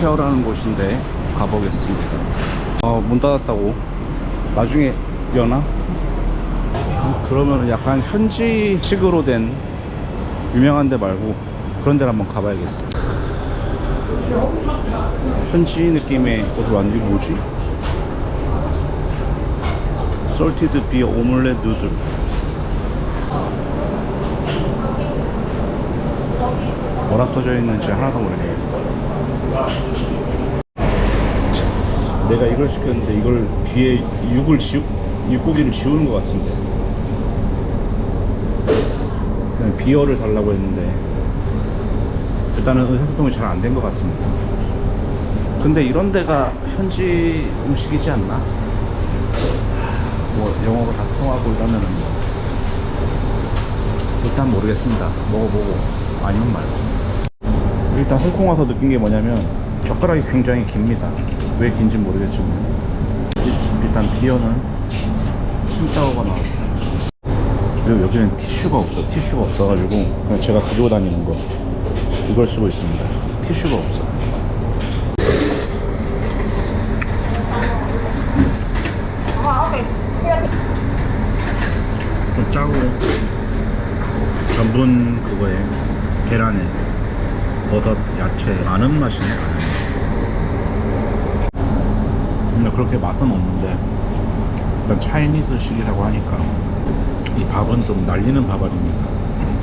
스퀘어라는 곳인데 가보겠습니다. 어, 문 닫았다고. 나중에 여나? 그러면 약간 현지식으로 된 유명한 데 말고 그런 데를 한번 가봐야겠어. 현지 느낌의 곳을 왔는데 뭐지? 솔티드 비어 오믈렛 누들 뭐라 써져 있는지 하나도 모르겠어 내가 이걸 시켰는데 이걸 뒤에 육을 지우 육고기를 지우는 것 같은데. 그냥 비어를 달라고 했는데 일단은 의사소통이 잘 안 된 것 같습니다. 근데 이런 데가 현지 음식이지 않나? 뭐 영어가 다 통하고 이러면은 뭐 일단 모르겠습니다. 먹어보고 아니면 말고 일단 홍콩 와서 느낀 게 뭐냐면 젓가락이 굉장히 깁니다. 왜 긴지 모르겠지만. 일단 비어는 칭따오가 나왔어요. 그리고 여기는 티슈가 없어. 티슈가 없어가지고 그냥 제가 가지고 다니는 거. 이걸 쓰고 있습니다. 티슈가 없어. 좀 짜고 전분 그거에 계란에 버섯, 야채 아는 맛이네. 근데 그렇게 맛은 없는데 일단 차이니스식이라고 하니까 이 밥은 좀 날리는 밥 아닙니까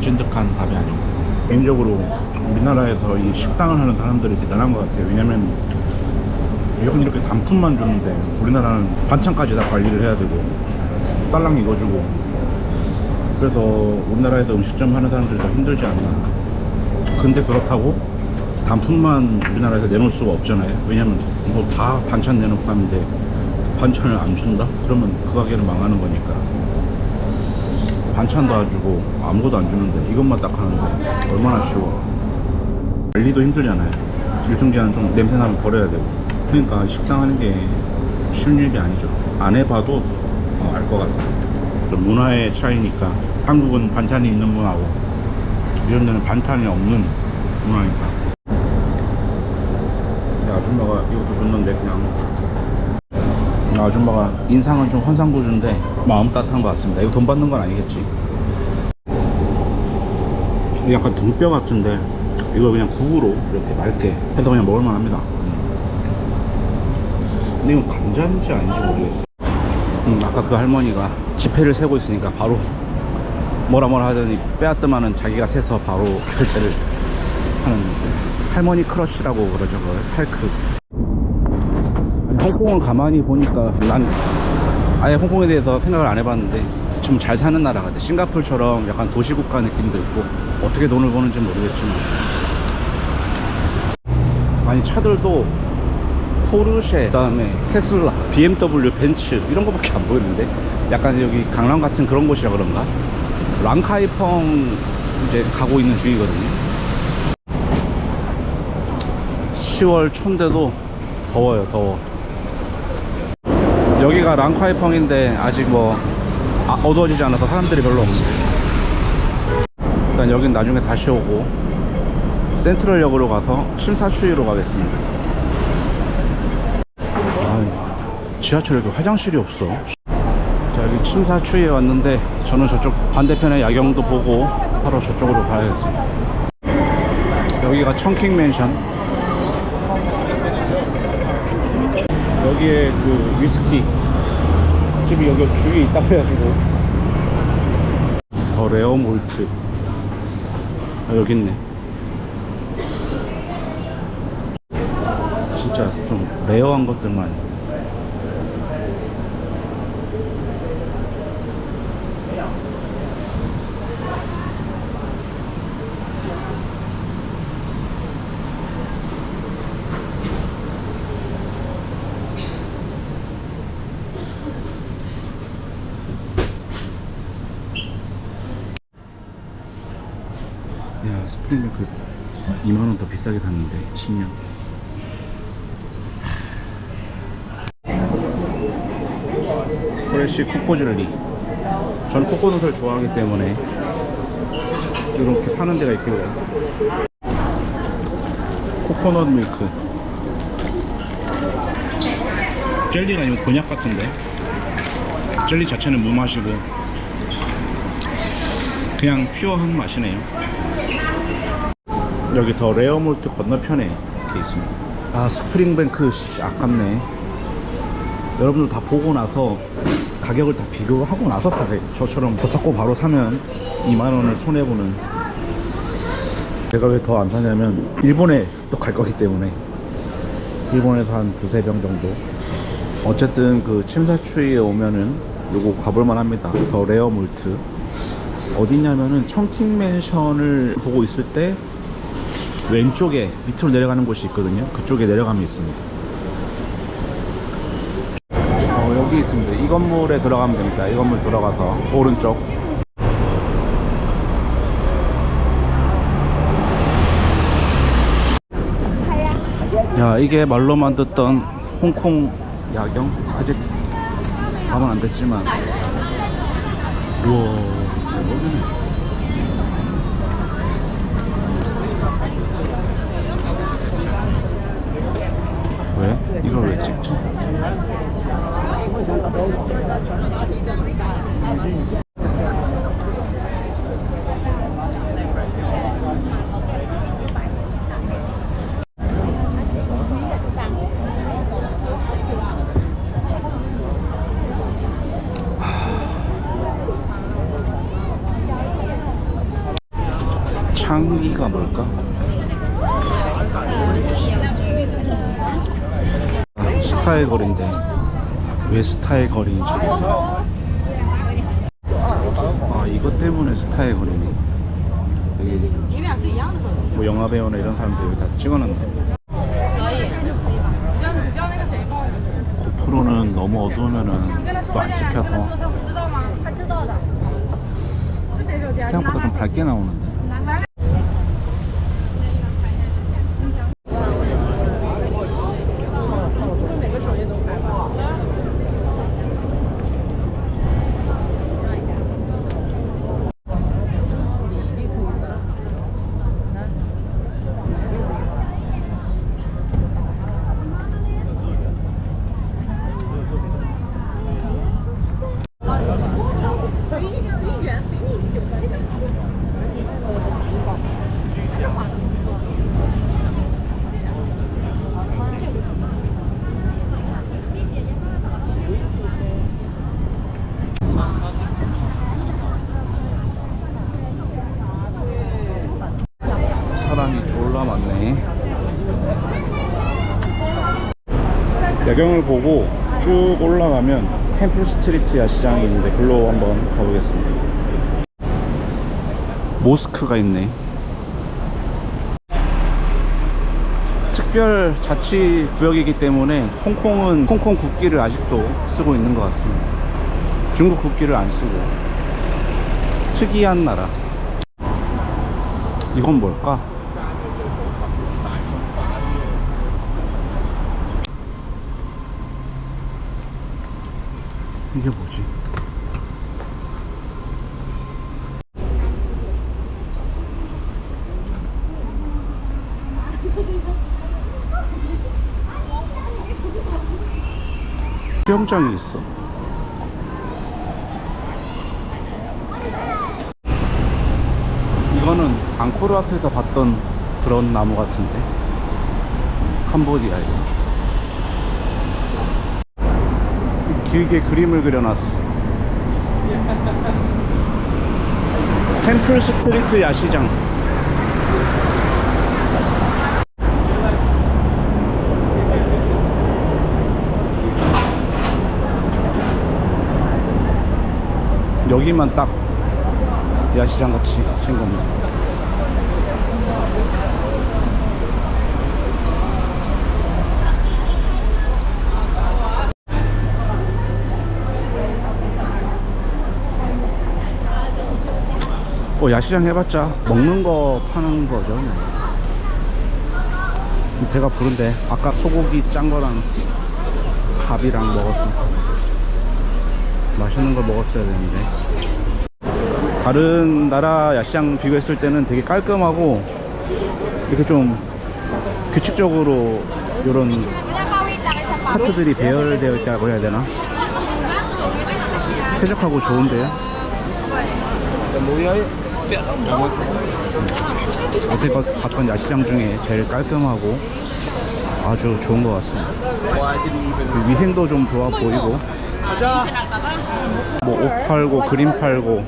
찐득한 밥이 아니고. 개인적으로 우리나라에서 이 식당을 하는 사람들이 대단한 것 같아요. 왜냐면 여긴 이렇게 단품만 주는데 우리나라는 반찬까지 다 관리를 해야 되고 딸랑 익어주고. 그래서 우리나라에서 음식점 하는 사람들이 더 힘들지 않나 근데 그렇다고 단품만 우리나라에서 내놓을 수가 없잖아요. 왜냐면 뭐 다 반찬 내놓고 하는데 반찬을 안 준다? 그러면 그 가게는 망하는 거니까. 반찬도 안 주고 아무것도 안 주는데 이것만 딱 하는데 얼마나 쉬워. 관리도 힘들잖아요. 유통기한 좀 냄새나면 버려야 되고. 그러니까 식당 하는 게 쉬운 일이 아니죠. 안 해봐도 어, 알것 같아요. 좀 문화의 차이니까. 한국은 반찬이 있는 문화고. 이런 데는 반찬이 없는 문화니까. 근데 아줌마가 이것도 줬는데 그냥. 아줌마가 인상은 좀 환상구주인데 마음 따뜻한 것 같습니다. 이거 돈 받는 건 아니겠지. 약간 등뼈 같은데 이거 그냥 국으로 이렇게 맑게 해서 그냥 먹을만 합니다. 근데 이건 감자인지 아닌지 모르겠어 음, 아까 그 할머니가 지폐를 세고 있으니까 바로 뭐라 뭐라 하더니 빼앗더만은 자기가 세서 바로 결제를 하는 할머니 크러쉬라고 그러죠 그걸. 할크. 아니, 홍콩을 가만히 보니까 난 아예 홍콩에 대해서 생각을 안 해봤는데 좀 잘 사는 나라 같아 싱가폴처럼 약간 도시국가 느낌도 있고 어떻게 돈을 버는지 모르겠지만. 아니 차들도 포르쉐 그 다음에 테슬라 BMW 벤츠 이런 거밖에 안 보이는데? 약간 여기 강남 같은 그런 곳이라 그런가? 랑카이펑 이제 가고 있는 중이거든요 10월 초인데도 더워요 더워. 여기가 랑카이펑인데 아직 뭐 아, 어두워지지 않아서 사람들이 별로 없네. 일단 여긴 나중에 다시 오고 센트럴역으로 가서 신사추이로 가겠습니다. 아, 지하철에 그 화장실이 없어. 자 여기 침사추이에 왔는데 저는 저쪽 반대편에 야경도 보고 바로 저쪽으로 가야겠습니다 여기가 청킹 맨션 여기에 그 위스키 집이 여기 주위에 있다고 해가지고. 더 레어 몰트. 아 여기 있네. 진짜 좀 레어한 것들만 야 스프링mil크 2만원 더 비싸게 샀는데 10년. 프레쉬 코코 젤리. 저는 코코넛을 좋아하기 때문에 이렇게 파는 데가 있길래. 코코넛 밀크. 젤리가 아니고 곤약 같은데. 젤리 자체는 무맛이고 그냥 퓨어한 맛이네요 여기 더 레어몰트 건너편에 이렇게 있습니다. 아 스프링뱅크 씨, 아깝네. 여러분들 다 보고 나서 가격을 다 비교하고 나서 사세요. 저처럼 저 찾고 바로 사면 2만원을 손해보는. 제가 왜 더 안 사냐면 일본에 또 갈 거기 때문에. 일본에서 한 두세 병 정도. 어쨌든 그 침사추이에 오면은 요거 가볼만 합니다. 더 레어 몰트. 어디냐면은 청킹 맨션을 보고 있을 때 왼쪽에 밑으로 내려가는 곳이 있거든요. 그쪽에 내려가면 있습니다. 어, 여기 있습니다. 이 건물에 들어가면 됩니다. 이 건물 들어가서 오른쪽. 야 이게 말로만 듣던 홍콩 야경? 아직 가면 안 됐지만. 우와. 대박이네 왜? 이걸 왜 찍지? 창기가 뭘까? 아, 스타일 거리인데 왜 스타의 거리인 줄. 아 이것 때문에 스타의 거리니. 여기 뭐 영화 배우나 이런 사람들 여기 다 찍어놨네. 그 고프로는 너무 어두우면은 또 안 찍혀서 생각보다 좀 밝게 나오는데. 야경을 보고 쭉 올라가면 템플 스트리트 야시장이 있는데 글로 한번 가보겠습니다. 모스크가 있네. 특별 자치 구역이기 때문에 홍콩은 홍콩 국기를 아직도 쓰고 있는 것 같습니다. 중국 국기를 안 쓰고. 특이한 나라. 이건 뭘까? 이게 뭐지? 수영장이 있어. 이거는 앙코르와트에서 봤던 그런 나무 같은데 캄보디아에서 길게 그림을 그려놨어. 템플 스트리트 야시장. 여기만 딱 야시장 같이 생겼네 뭐 야시장 해봤자 먹는 거 파는 거죠 뭐. 배가 부른데 아까 소고기 짠 거랑 밥이랑 먹어서 맛있는 걸 먹었어야 되는데 다른 나라 야시장 비교했을 때는 되게 깔끔하고 이렇게 좀 규칙적으로 이런 카트들이 배열되어 있다고 해야 되나? 쾌적하고 좋은데요? 여태껏 봤던 야시장 중에 제일 깔끔하고 아주 좋은 것 같습니다. 그 위생도 좀 좋아 보이고 뭐 옷 팔고 그림 팔고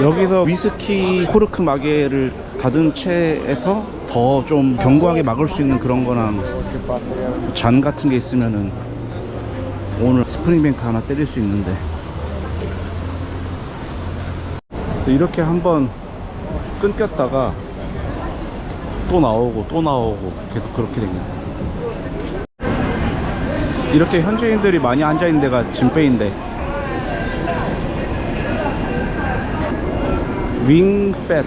여기서 위스키 코르크 마개를 가든 채에서 더 좀 견고하게 막을 수 있는 그런 거랑 잔 같은 게 있으면은 오늘 스프링뱅크 하나 때릴 수 있는데. 이렇게 한번 끊겼다가 또 나오고 또 나오고 계속 그렇게 됩니다 이렇게 현지인들이 많이 앉아있는 데가 진페인데. 윙팻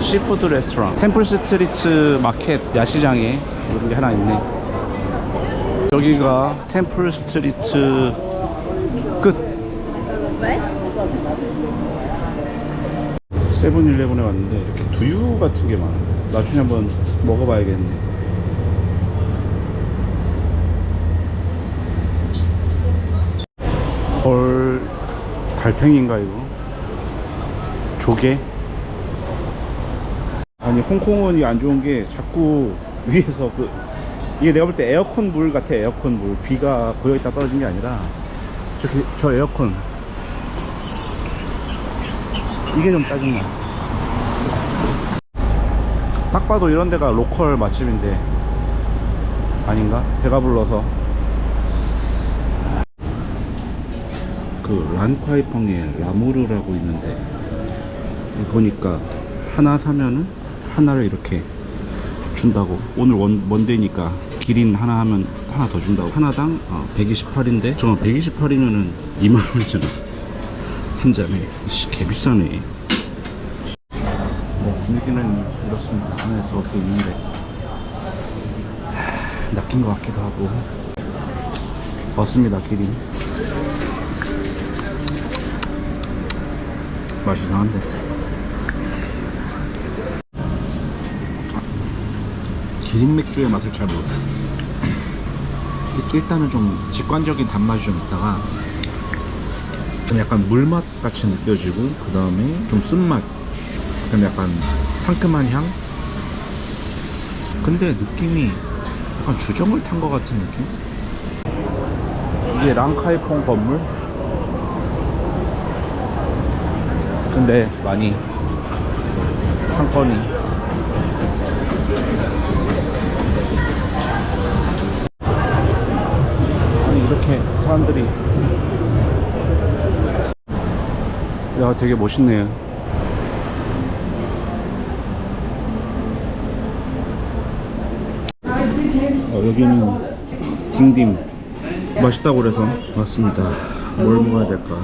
시푸드 레스토랑. 템플 스트리트 마켓 야시장에 이런 게 하나 있네 여기가 템플 스트리트 끝. 왜? 세븐일레븐에 왔는데 이렇게 두유 같은 게 많아요. 나중에 한번 먹어봐야겠네. 헐 달팽이인가 이거? 조개? 아니 홍콩은 이게 안 좋은 게 자꾸 위에서 그 이게 내가 볼 때 에어컨 물 같아 에어컨 물. 비가 고여있다 떨어진 게 아니라 저기 저 에어컨. 이게 좀 짜증나. 딱 봐도 이런 데가 로컬 맛집인데 아닌가? 배가 불러서. 그 란콰이펑에 라무르라고 있는데 보니까 하나 사면은 하나를 이렇게 준다고. 오늘 원, 원데이니까 기린 하나 하면 하나 더 준다고. 하나당 어, 128인데 저 128이면은 2만원이잖아 한 잔에. 씨 개비싸네. 뭐 분위기는 이렇습니다. 안에서 어떻게 있는데. 하, 낚인 것 같기도 하고. 맞습니다 기린 맛 이상한데. 기린 맥주의 맛을 잘 모르겠어요. 일단은 좀 직관적인 단맛이 좀 있다가 좀 약간 물맛 같이 느껴지고 그 다음에 좀 쓴맛 그다음에 약간 상큼한 향 근데 느낌이 약간 주정을 탄 것 같은 느낌? 이게 랑카이퐁 건물 근데 많이 상권이 야 되게 멋있네요. 어, 여기는 딩딤 맛있다고 그래서 왔습니다. 뭘 먹어야 될까